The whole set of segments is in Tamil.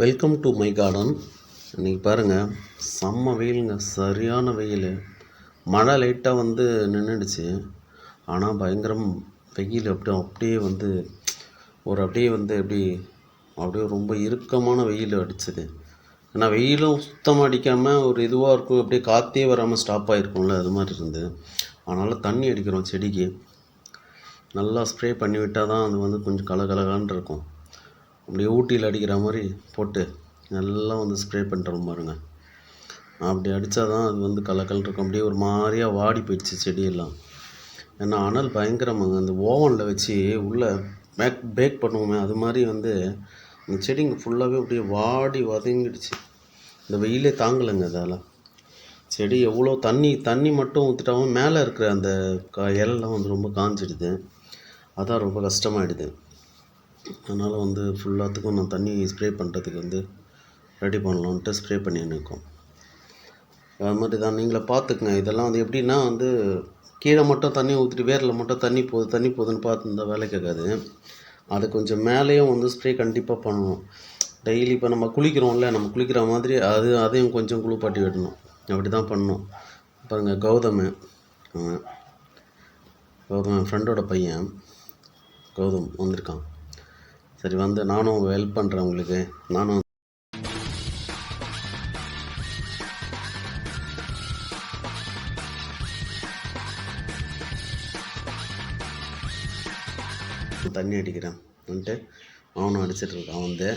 வெல்கம் டு மை கார்டன் இன்றைக்கி பாருங்கள் செம்ம வெயிலுங்க. சரியான வெயில். மழை லைட்டாக வந்து நின்றுடுச்சு ஆனால் பயங்கரம் வெயில் அப்படியே அப்படியே வந்து ஒரு அப்படியே வந்து எப்படி அப்படியே ரொம்ப இறுக்கமான வெயில் அடிச்சது. ஏன்னா வெயிலும் சுத்தமாக அடிக்காமல் ஒரு இதுவாக இருக்கும். அப்படியே காற்றே வராமல் ஸ்டாப் ஆகிருக்கும்ல அது மாதிரி இருந்தது அதனால் தண்ணி அடிக்கிறோம் செடிக்கு. நல்லா ஸ்ப்ரே பண்ணி விட்டால் தான் அது வந்து கொஞ்சம் கலகலகான் இருக்கும். அப்படியே ஊட்டியில் அடிக்கிற மாதிரி போட்டு நல்லா வந்து ஸ்ப்ரே பண்ணுறோம் பாருங்கள் அப்படி அடித்தா தான் அது வந்து கலக்கல் இருக்கும். அப்படியே ஒரு மாதிரியாக வாடி போயிடுச்சு செடியெல்லாம். ஏன்னா அனல் பயங்கரமாங்க. அந்த ஓவனில் வச்சு உள்ளே பேக் பேக் பண்ணுவோமே அது மாதிரி வந்து அந்த செடிங்க ஃபுல்லாகவே அப்படியே வாடி வதங்கிடுச்சு. இந்த வெயிலே தாங்கலைங்க அதால். செடி எவ்வளோ தண்ணி தண்ணி மட்டும் ஊற்றிட்டாவும் மேலே இருக்கிற அந்த க இலெல்லாம் வந்து ரொம்ப காஞ்சிடுது. அதான் ரொம்ப கஷ்டமாயிடுது. அதனால் வந்து ஃபுல்லாத்துக்கும் நான் தண்ணி ஸ்ப்ரே பண்ணுறதுக்கு வந்து ரெடி பண்ணலான்ட்டு ஸ்ப்ரே பண்ணின்னு இருக்கோம். அது மாதிரி தான் நீங்களே பார்த்துக்குங்க இதெல்லாம் வந்து எப்படின்னா வந்து கீழே மட்டும் தண்ணி ஊற்றிட்டு வேரில் மட்டும் தண்ணி போகுது தண்ணி போகுதுன்னு பார்த்து இருந்தால் வேலை கேட்காது. அது கொஞ்சம் மேலேயும் வந்து ஸ்ப்ரே கண்டிப்பாக பண்ணணும். டெய்லி இப்போ நம்ம குளிக்கிறோம்ல நம்ம குளிக்கிற மாதிரி அது அதையும் கொஞ்சம் குளிப்பாட்டி விடணும். அப்படி தான் பண்ணணும். பாருங்கள் கௌதம். கௌதம் என் ஃப்ரெண்டோட பையன். கௌதம் வந்திருக்கான். சரி வந்து நானும் ஹெல்ப் பண்ணுறேன் உங்களுக்கு. நானும் தண்ணி அடிக்கிறான். வந்துட்டு அவனும் அடிச்சிட்டு இருக்கான். வந்து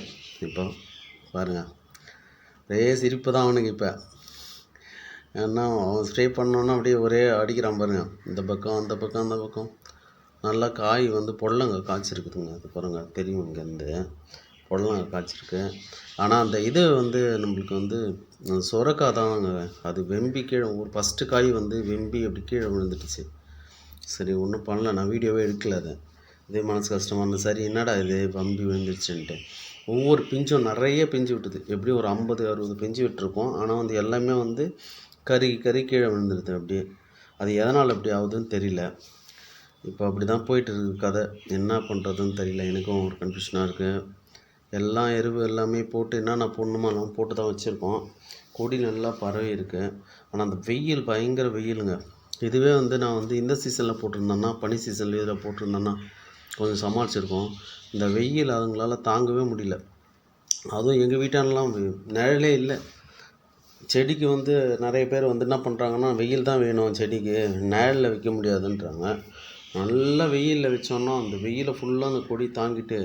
இப்போ பாருங்க. ஒரே சிரிப்பு தான் அவனுக்கு இப்போ. ஏன்னா அவன் ஸ்ப்ரே பண்ணோன்னா அப்படியே ஒரே அடிக்கிறான் பாருங்க. இந்த பக்கம் அந்த பக்கம் அந்த பக்கம். நல்லா காய் வந்து பொடலங்க காய்ச்சிருக்குதுங்க. அது பாருங்க தெரியும் இங்கேருந்து. பொடலங்க காய்ச்சிருக்கு. ஆனால் அந்த இது வந்து நம்மளுக்கு வந்து அந்த சுரக்காய் தாங்க. அது வெம்பி கீழே ஒரு ஃபஸ்ட்டு காய் வந்து வெம்பி அப்படி கீழே விழுந்துட்டுச்சு சரி ஒன்றும் பண்ணல. நான் வீடியோவே எடுக்கல அதை. இதே மனசு கஷ்டமாக இருந்தது. சரி என்னடா இது? வம்பி விழுந்துருச்சுன்ட்டு. ஒவ்வொரு பிஞ்சும் நிறைய பிஞ்சு விட்டுது. எப்படியும் ஒரு ஐம்பது அறுபது பிஞ்சு விட்டுருக்கோம். ஆனால் வந்து எல்லாமே வந்து கறி கறி கீழே விழுந்துருது அப்படியே. அது எதனால் அப்படி ஆகுதுன்னு தெரியல. இப்போ அப்படி தான் போயிட்டு இருக்குது கதை. என்ன பண்ணுறதுன்னு தெரியல. எனக்கும் ஒரு கன்ஃபியூஷனாக இருக்குது எல்லாம் எருவு எல்லாமே போட்டு என்னென்ன போடணுமோ எல்லாம் போட்டு தான் வச்சுருக்கோம். கொடி நல்லா பரவி இருக்குது ஆனால் அந்த வெயில் பயங்கர வெயிலுங்க. இதுவே வந்து நான் வந்து இந்த சீசனில் போட்டிருந்தேன்னா பனி சீசனில் இதில் போட்டிருந்தேன்னா கொஞ்சம் சமாளிச்சிருக்கோம். இந்த வெயில் அதுங்களால் தாங்கவே முடியல. அதுவும் எங்கள் வீட்டாண்டலாம் நிழலே இல்லை. செடிக்கு வந்து நிறைய பேர் வந்து என்ன பண்ணுறாங்கன்னா வெயில் தான் வேணும் செடிக்கு. நிழலில் வைக்க முடியாதுன்றாங்க. நல்லா வெயிலில் வச்சோன்னா அந்த வெயிலை ஃபுல்லாக அந்த கொடி தாங்கிட்டு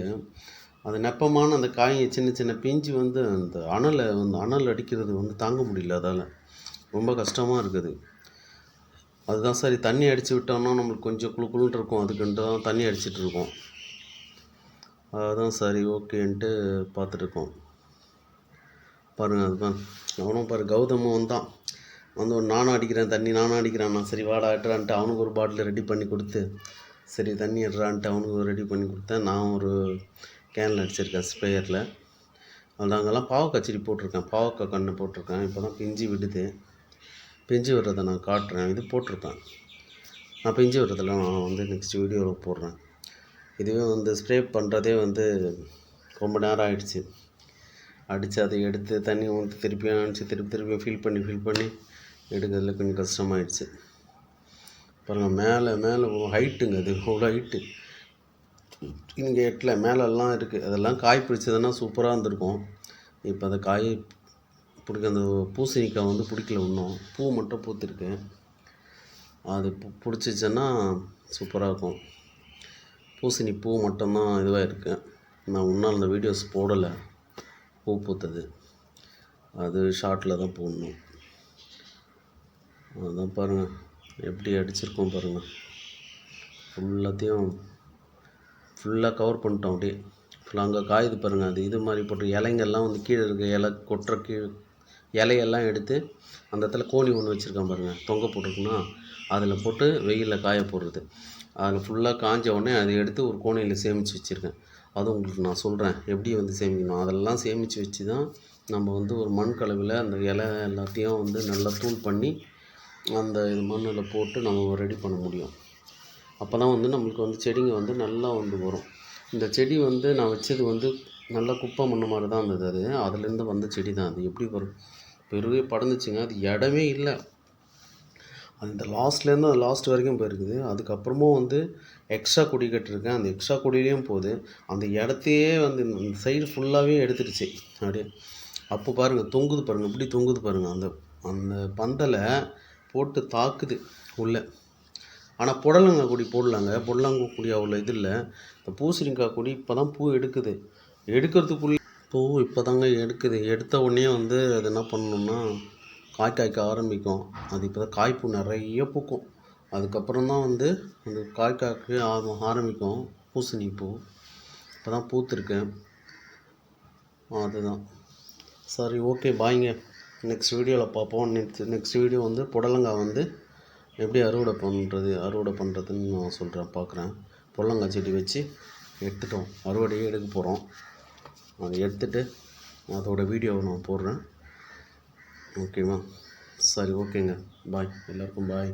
அது நெப்பமான அந்த காய் சின்ன சின்ன பிஞ்சு வந்து அந்த அனலை வந்து அனல் அடிக்கிறது வந்து தாங்க முடியல அதால். ரொம்ப கஷ்டமாக இருக்குது. அதுதான் சரி தண்ணி அடித்து விட்டோம்னா நம்மளுக்கு கொஞ்சம் குளு குளுன்னு இருக்கும். அதுக்குன்ட்டு தான் தண்ணி அடிச்சிட்டு இருக்கோம். அதுதான் சரி ஓகேன்ட்டு பார்த்துட்ருக்கோம் பாருங்கள் அதுதான் அவனும் பாரு கௌதமும் தான் வந்து ஒரு நானும் அடிக்கிறேன் தண்ணி நானும் அடிக்கிறேன் நான் சரி வாடா அட்டுறான்ட்டு அவனுக்கு ஒரு பாட்டில் ரெடி பண்ணி கொடுத்து சரி தண்ணி எடுறான்ட்டு அவனுக்கு ரெடி பண்ணி கொடுத்தேன். நான் ஒரு கேனில் அடிச்சிருக்கேன் ஸ்ப்ரேயரில் அது அங்கெல்லாம் பாவக்காய் செடி போட்டிருக்கேன் பாவக்காய் கன்று போட்டிருக்கேன். இப்போ தான் பிஞ்சு விடுது. பிஞ்சு விடுறதை நான் காட்டுறேன் இது போட்டிருப்பேன். நான் பிஞ்சு விடுறதில் நான் வந்து நெக்ஸ்ட் வீடியோவில் போடுறேன். இதுவே வந்து ஸ்ப்ரே பண்ணுறதே வந்து ரொம்ப நேரம் ஆயிடுச்சு. அடித்து அதை எடுத்து தண்ணி ஊற்றி திருப்பி அனுப்பிச்சு திருப்பி திருப்பி ஃபில் பண்ணி ஃபில் பண்ணி எடுக்கிறதுல கொஞ்சம் கஷ்டமாயிடுச்சு. பாருங்கள் மேலே மேலே ஹைட்டுங்க அது அவ்வளோ ஹைட்டு இங்கே எட்டில் மேலெல்லாம் இருக்குது அதெல்லாம் காய் பிடிச்சதுன்னா சூப்பராக இருந்திருக்கும். இப்போ அந்த காய் பிடிக்க அந்த பூசணிக்காய் வந்து பிடிக்கல இன்னும். பூ மட்டும் பூத்துருக்கு. அது பிடிச்சிச்சின்னா சூப்பராக இருக்கும். பூசணி பூ மட்டும்தான் இதுவாக இருக்குது நான் முன்னால் அந்த வீடியோஸ் போடலை. பூ பூத்தது. அது ஷார்ட்டில் தான் போடணும். அதான் பாருங்கள் எப்படி அடிச்சிருக்கோம் பாருங்கள் ஃபுல்லாத்தையும் ஃபுல்லாக கவர் பண்ணிட்டோம் அப்படியே. ஃபுல்லாக அங்கே காயுது பாருங்கள் அது இது மாதிரி போட்டு இலைங்கெல்லாம் வந்து கீழே இருக்க இலை கொட்டுற கீழே இலையெல்லாம் எடுத்து அந்த இடத்துல கோணி ஒன்று வச்சுருக்கேன் பாருங்கள் தொங்க போட்டிருக்குன்னா அதில் போட்டு வெயிலில் காய போடுறது. அதில் ஃபுல்லாக காஞ்ச உடனே அதை எடுத்து ஒரு கோணையில் சேமித்து வச்சுருக்கேன். அது உங்களுக்கு நான் சொல்கிறேன் எப்படி வந்து சேமிக்கணும்? அதெல்லாம் சேமித்து வச்சு தான் நம்ம வந்து ஒரு மண் கலவையில் அந்த இலை எல்லாத்தையும் வந்து நல்லா தூள் பண்ணி அந்த இது மண்ணில் போட்டு நம்ம ரெடி பண்ண முடியும். அப்போ தான் வந்து நம்மளுக்கு வந்து செடிங்க வந்து நல்லா வந்து வரும். இந்த செடி வந்து நான் வச்சது வந்து நல்லா குப்பை மண்ணு மாதிரி தான் இருந்தது அது. அதுலேருந்து வந்த செடி தான் அது. எப்படி வரும்? பெருவே படந்துச்சுங்க அது இடமே இல்லை. அது இந்த லாஸ்ட்லேருந்து அது லாஸ்ட் வரைக்கும் போயிருக்குது. அதுக்கப்புறமும் வந்து எக்ஸ்ட்ரா கொடி கட்டிருக்கேன். அந்த எக்ஸ்ட்ரா கொடியிலையும் போகுது. அந்த இடத்தையே வந்து இந்த சைடு ஃபுல்லாகவே எடுத்துடுச்சு. அப்படியே. அப்போ பாருங்கள் தொங்குது பாருங்கள் இப்படி தொங்குது பாருங்கள் அந்த அந்த பந்தலை போட்டு தாக்குது உள்ளே. ஆனால் புடலங்காய் கொடி போடலாங்க. புடலங்காய் கொடி அவ்வளோ இது இல்லை. இந்த பூசணிக்காய் கொடி இப்போ தான் பூ எடுக்குது. எடுக்கிறதுக்குள்ளே பூ இப்போ தாங்க எடுக்குது. எடுத்த உடனே வந்து அது என்ன பண்ணணும்னா காய் காய்க்க ஆரம்பிக்கும். அது இப்போ தான் காய்ப்பு நிறைய பூக்கும். அதுக்கப்புறம் தான் வந்து அந்த காய் காய்க்க ஆரம்பிக்கும் பூசணி பூ. இப்போ தான் பூத்துருக்கேன். அதுதான். சரி ஓகே பாய்ங்க. நெக்ஸ்ட் வீடியோவில் பார்ப்போம். நெக்ஸ்ட் நெக்ஸ்ட் வீடியோ வந்து புடலங்காய் வந்து எப்படி அறுவடை பண்ணுறது அறுவடை பண்ணுறதுன்னு நான் சொல்கிறேன் பார்க்குறேன். புடலங்காய் செடி வச்சு எடுத்துட்டோம். அறுவடையே எடுக்க போகிறோம் அதை எடுத்துட்டு அதோடய வீடியோவை நான் போடுறேன். ஓகேவா சரி ஓகேங்க பாய் எல்லாருக்கும் பாய்